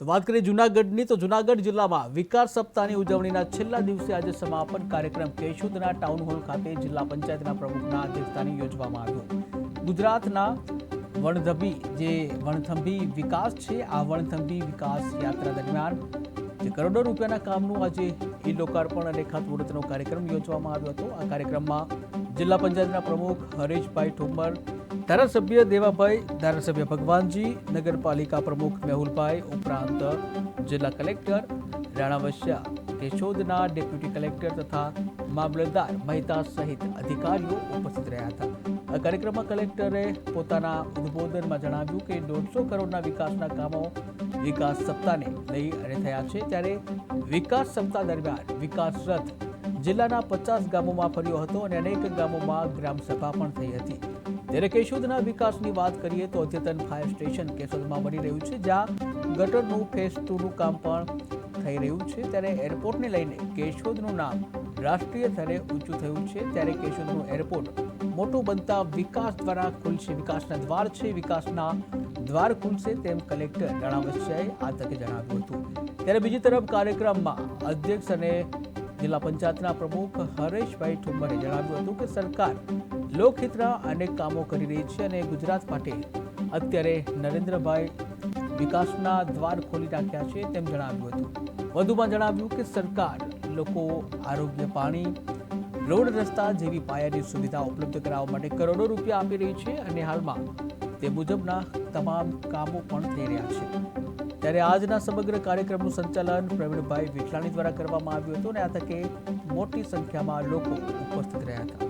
તો વાત કરીએ જુનાગઢની, તો જુનાગઢ જિલ્લામાં વિકાસ સપ્તાહની ઉજવણીના છેલ્લા દિવસે આજે સમાપન કાર્યક્રમ કેશુદના ટાઉન હોલ ખાતે જિલ્લા પંચાયતના પ્રમુખના અધ્યક્ષસ્થાને યોજવામાં આવ્યો. ગુજરાતના વણથંભી જે વણથંભી વિકાસ છે, આ વણથંભી વિકાસ યાત્રા દરમિયાન જે કરોડો રૂપિયાના કામનું આજે ઈ લોકાર્પણ અને ખાતમુહૂર્તનો કાર્યક્રમ યોજવામાં આવ્યો હતો. આ કાર્યક્રમમાં જિલ્લા પંચાયતના પ્રમુખ હરીશભાઈ ઠુમ્મર, ધારાસભ્ય દેવાભાઈ, ધારાસભ્ય ભગવાનજી, નગરપાલિકા પ્રમુખ મેહુલભાઈ ઉપરાંત જિલ્લા કલેક્ટર રાણા વસ્યા કેશોદના ડેપ્યુટી કલેક્ટર તથા મામલતદાર મહેતા સહિત અધિકારીઓ ઉપસ્થિત રહ્યા હતા. આ કાર્યક્રમમાં કલેક્ટરે પોતાના ઉદ્બોધનમાં જણાવ્યું કે દોઢસો કરોડના વિકાસના કામો વિકાસ સપ્તાહને લઈ અને થયા છે, ત્યારે વિકાસ સપ્તાહ દરમિયાન વિકાસ રથ જિલ્લાના પચાસ ગામોમાં ફર્યો હતો અને અનેક ગામોમાં ગ્રામસભા પણ થઈ હતી. ત્યારે કેશોદના વિકાસની વાત કરીએ તો અદ્યતન ફાયર સ્ટેશન કેશોદમાં બની રહ્યું છે, જ્યાં ગટરનું ફેઝ ટુનું કામ પણ થઈ રહ્યું છે. ત્યારે એરપોર્ટને લઈને કેશોદનું નામ રાષ્ટ્રીય સ્તરે ઊંચું થયું છે, ત્યારે કેશોદનું એરપોર્ટ મોટું બનતા વિકાસ દ્વારા ખુલશે. વિકાસના દ્વાર છે, વિકાસના દ્વાર ખુલશે તેમ કલેક્ટર રાણા વસ્યાએ આ તકે જણાવ્યું હતું. ત્યારે બીજી તરફ કાર્યક્રમમાં અધ્યક્ષ અને જિલ્લા પંચાયતના પ્રમુખ હરેશભાઈ ઠુમ્મરે જણાવ્યું હતું કે સરકાર લોકહિતના અનેક કામો કરી રહી છે અને ગુજરાત માટે અત્યારે નરેન્દ્રભાઈ વિકાસના દ્વાર ખોલી રાખ્યા છે તેમ જણાવ્યું હતું. વધુમાં જણાવ્યું કે સરકાર લોકો આરોગ્ય પાણી, રોડ રસ્તા જેવી પાયાની સુવિધા ઉપલબ્ધ કરાવવા માટે કરોડો રૂપિયા આપી રહી છે અને હાલમાં તે મુજબના તમામ કામો પણ થઈ રહ્યા છે. ત્યારે આજના સમગ્ર કાર્યક્રમનું સંચાલન પ્રવીણભાઈ વિઠલાણી દ્વારા કરવામાં આવ્યું હતું અને આ તકે મોટી સંખ્યામાં લોકો ઉપસ્થિત રહ્યા હતા.